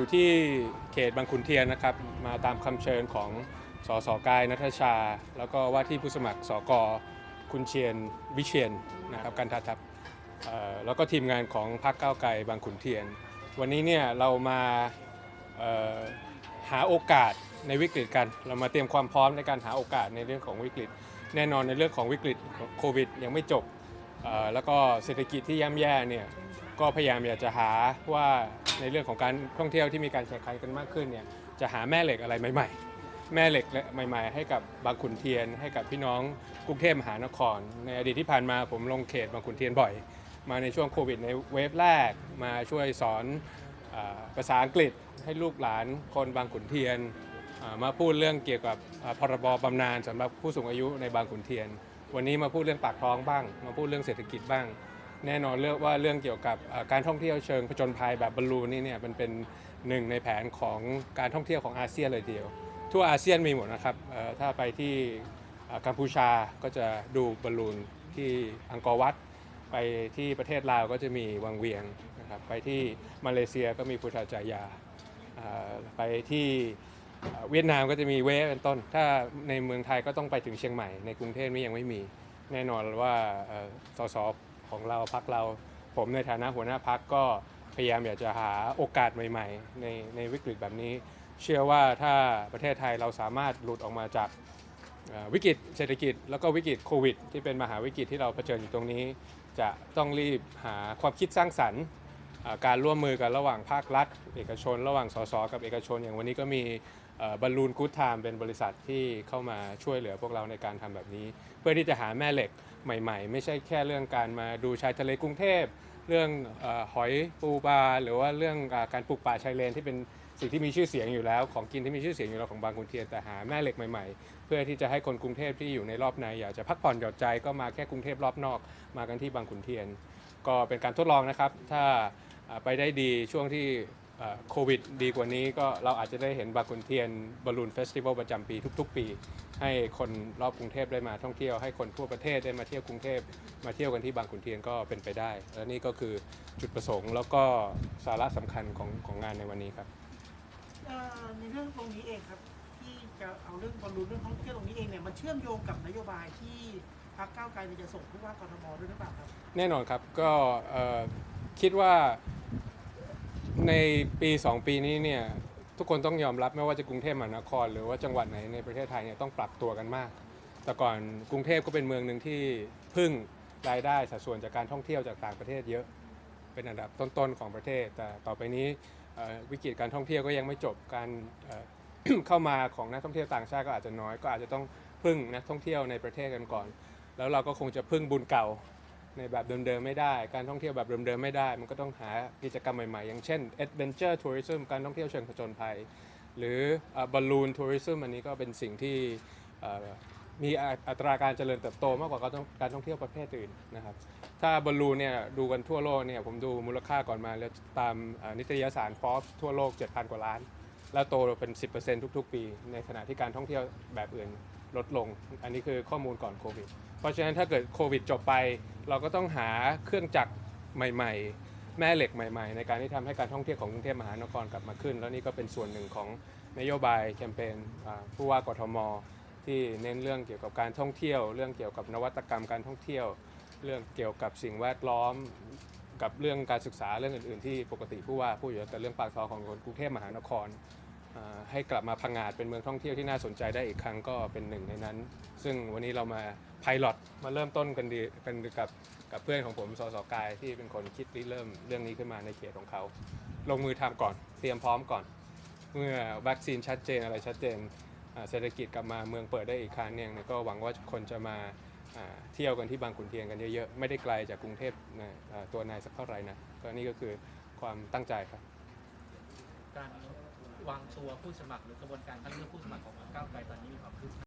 อยู่ที่เขตบางขุนเทียนนะครับ มาตามคำเชิญของสสกายนัทชา แล้วก็ว่าที่ผู้สมัครสกคุณเชียนวิเชียนนะครับกันทัทับแล้วก็ทีมงานของพรรคก้าวไกลบางขุนเทียน วันนี้เนี่ยเรามาหาโอกาสในวิกฤตกัน เรามาเตรียมความพร้อมในการหาโอกาสในเรื่องของวิกฤต แน่นอนในเรื่องของวิกฤตโควิดยังไม่จบแล้วก็เศรษฐกิจที่ย่ำแย่เนี่ย ก็พยายามอยากจะหาว่าในเรื่องของการท่องเที่ยวที่มีการแข่งขันกันมากขึ้นเนี่ยจะหาแม่เหล็กอะไรใหม่ ๆ แม่เหล็กใหม่ ๆ ให้กับบางขุนเทียน ให้กับพี่น้องกรุงเทพมหานคร ในอดีตที่ผ่านมาผมลงเขตบางขุนเทียนบ่อย มาในช่วงโควิดในเวฟแรกมาช่วยสอนอภาษาอังกฤษให้ลูกหลานคนบางขุนเทียนมาพูดเรื่องเกี่ยวกับพรบบำนาญสำหรับผู้สูงอายุในบางขุนเทียน วันนี้มาพูดเรื่องปากท้องบ้าง มาพูดเรื่องเศรษฐกิจบ้าง แน่นอนเรื่องว่าเรื่องเกี่ยวกับการท่องเที่ยวเชิงผจญภัยแบบบอลลูนนี่เนี่ยมันเป็นหนึ่งในแผนของการท่องเที่ยวของอาเซียนเลยทีเดียว ทั่วอาเซียนมีหมดนะครับถ้าไปที่กัมพูชาก็จะดูบอลลูนที่อังกอร์วัดไปที่ประเทศลาวก็จะมีวังเวียงนะครับไปที่มาเลเซียก็มีพุทธาจายาไปที่เวียดนามก็จะมีเวเป็นต้น ถ้าในเมืองไทยก็ต้องไปถึงเชียงใหม่ ในกรุงเทพนี่ยังไม่มี แน่นอนว่าเอ่อสส ของเราพักเรา ผมในฐานะหัวหน้าพักก็พยายามอยากจะหาโอกาสใหม่ ๆ ในในวิกฤตแบบนี้ เชื่อว่าถ้าประเทศไทยเราสามารถหลุดออกมาจากวิกฤตเศรษฐกิจ แล้วก็วิกฤตโควิด ที่เป็นมหาวิกฤตที่เราเผชิญอยู่ตรงนี้ จะต้องรีบหาความคิดสร้างสรรค์การร่วมมือกันระหว่างภาครัฐ เอกชน ระหว่างสสกับเอกชน อย่างวันนี้ก็มี บอลลูนกู๊ดไทม์เป็นบริษัทที่เข้ามาช่วยเหลือพวกเราในการทำแบบนี้ เพื่อที่จะหาแม่เหล็กใหม่ ๆ ไม่ใช่แค่เรื่องการมาดูชายทะเลกรุงเทพ เรื่องอหอยปูปลาหรือว่าเรื่องอการปลูกป่าชายเลนที่เป็นสิ่งที่มีชื่อเสียงอยู่แล้วของกินที่มีชื่อเสียงอยู่แล้วของบางขุนเทียนแต่หาแม่เหล็กใหม่ๆ เพื่อที่จะให้คนกรุงเทพที่อยู่ในรอบในอยากจะพักผ่อนหย่อนใจก็มาแค่กรุงเทพรอบนอกมากันที่บางขุนเทียน ก็เป็นการทดลองนะครับ ถ้าไปได้ดีช่วงที่ โควิดดีกว่านี้ก็เราอาจจะได้เห็นบางขุนเทียนบอลลูนเฟสติวัลประจำปีทุก ๆ ปี ให้คนรอบกรุงเทพได้มาท่องเที่ยวให้คนทั่วประเทศได้มาเที่ยวกรุงเทพมาเที่ยวกันที่บางขุนเทียนก็เป็นไปได้ และนี่ก็คือจุดประสงค์แล้วก็สาระสำคัญของของงานในวันนี้ครับเอ่อในเรื่องตรงนี้เองครับ ที่จะเอาเรื่องบอลลูนเรื่องท่องเที่ยวตรงนี้เองเนี่ยมันเชื่อมโยงกับนโยบายที่พรรคก้าวไกลเนี่ยจะส่งผู้ว่ากทมด้วยหรือเปล่าครับ แน่นอนครับก็เอ่อคิดว่า ในปี 2 ปีนี้เนี่ยทุกคนต้องยอมรับไม่ว่าจะกรุงเทพมหานคร หรือว่าจังหวัดไหนในประเทศไทยเนี่ยต้องปรับตัวกันมาก แต่ก่อนกรุงเทพก็เป็นเมืองหนึ่งที่พึ่งรายได้สัดส่วนจากการท่องเที่ยวจากต่างประเทศเยอะ เป็นอันดับต้นๆของประเทศ แต่ต่อไปนี้วิกฤตการท่องเที่ยวก็ยังไม่จบการเเข้ามาของนักท่องเที่ยวต่างชาติก็อาจจะน้อยก็อาจจะต้องพึ่งนักท่องเที่ยวในประเทศกันก่อน แล้วเราก็คงจะพึ่งบุญเก่า ในแบบเดิมๆไม่ได้ การท่องเที่ยวแบบเดิมๆไม่ได้ มันก็ต้องหากิจกรรมใหม่ๆ อย่างเช่น adventure tourism การท่องเที่ยวเชิงผจญภัย หรือบอลลูนทัวริซึมอันนี้ก็เป็นสิ่งที่มีอัตราการเจริญเติบโตมากกว่าการท่องเที่ยวประเภทอื่นนะครับ ถ้าบอลลูนเนี่ยดูกันทั่วโลกเนี่ยผมดูมูลค่าก่อนมาแล้วตามนิตยสารฟอ b ทั่วโลก 7,000 กว่าล้าน แล้วโตเป็น 10%ทุกๆ ปี ในขณะที่การท่องเที่ยวแบบอื่น ลดลง อันนี้คือข้อมูลก่อนโควิด เพราะฉะนั้นถ้าเกิดโควิดจบไป เราก็ต้องหาเครื่องจักรใหม่ ๆ แม่เหล็กใหม่ ๆ ในการที่ทำให้การท่องเที่ยวของกรุงเทพมหานครกลับมาขึ้น แล้วนี่ก็เป็นส่วนหนึ่งของนโยบายแคมเปญผู้ว่ากทม ที่เน้นเรื่องเกี่ยวกับการท่องเที่ยว เรื่องเกี่ยวกับนวัตกรรมการท่องเที่ยว เรื่องเกี่ยวกับสิ่งแวดล้อมกับเรื่องการศึกษาเรื่องอื่น ๆ ที่ปกติผู้ว่าพูดอยู่แล้วแต่เรื่องปากท้องของคนกรุงเทพมหานคร ให้กลับมาพังงาดเป็นเมืองท่องเที่ยวที่น่าสนใจได้อีกครั้งก็เป็นหนึ่งในนั้น ซึ่งวันนี้เรามาไพลอตมาเริ่มต้นกันดีกันกับกับเพื่อนของผมสสกายที่เป็นคนคิดริเริ่มเรื่องนี้ขึ้นมาในเขตของเขา ลงมือทำก่อนเตรียมพร้อมก่อน เมื่อวัคซีนชัดเจนอะไรชัดเจนเศรษฐกิจกลับมาเมืองเปิดได้อีกครั้งเนี่ยก็หวังว่าคนจะมาเที่ยวกันที่บางขุนเทียนกันเยอะๆ ไม่ได้ไกลจากกรุงเทพนะตัวนายสักเท่าไหร่นะก็นี่ก็คือความตั้งใจครับการ วางตัวผู้สมัครหรือกระบวนการคัดเลือกผู้สมัครของพรรคก้าวไกลตอนนี้มีความคืบหน้า